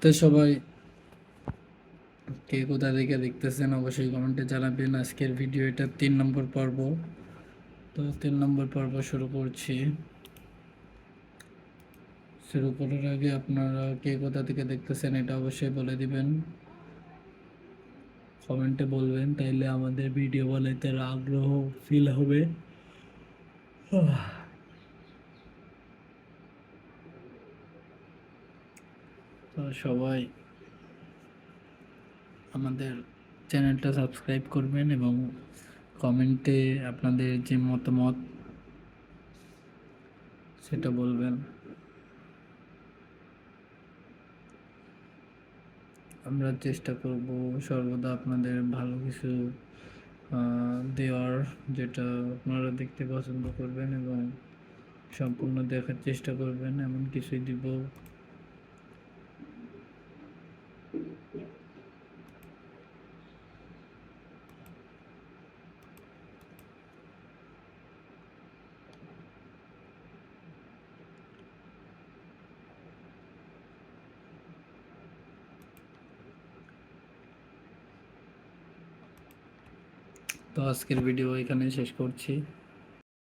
তো সবাই কে কোথা থেকে দেখতেছেন অবশ্যই কমেন্টে জানাবেন। আজকের ভিডিও এটা তিন নম্বর পর্ব। তো তিন নম্বর পর্ব শুরু করছি। শুরু করার আগে আপনারা কে কোথা থেকে দেখতেছেন এটা অবশ্যই বলে দিবেন। কমেন্টে বলবেন, তাইলে আমাদের ভিডিও বানাইতে আগ্রহ ফিল হবে। তো সবাই আমাদের চ্যানেলটা সাবস্ক্রাইব করবেন এবং কমেন্টে আপনাদের যে মতামত সেটা বলবেন। আমরা চেষ্টা করব সর্বদা আপনাদের ভালো কিছু দেওয়ার যেটা আপনারা দেখতে পছন্দ করবেন এবং সম্পূর্ণ দেখার চেষ্টা করবেন। এমন কিছুই দিব তো আজকের ভিডিও এখানে শেষ করছি।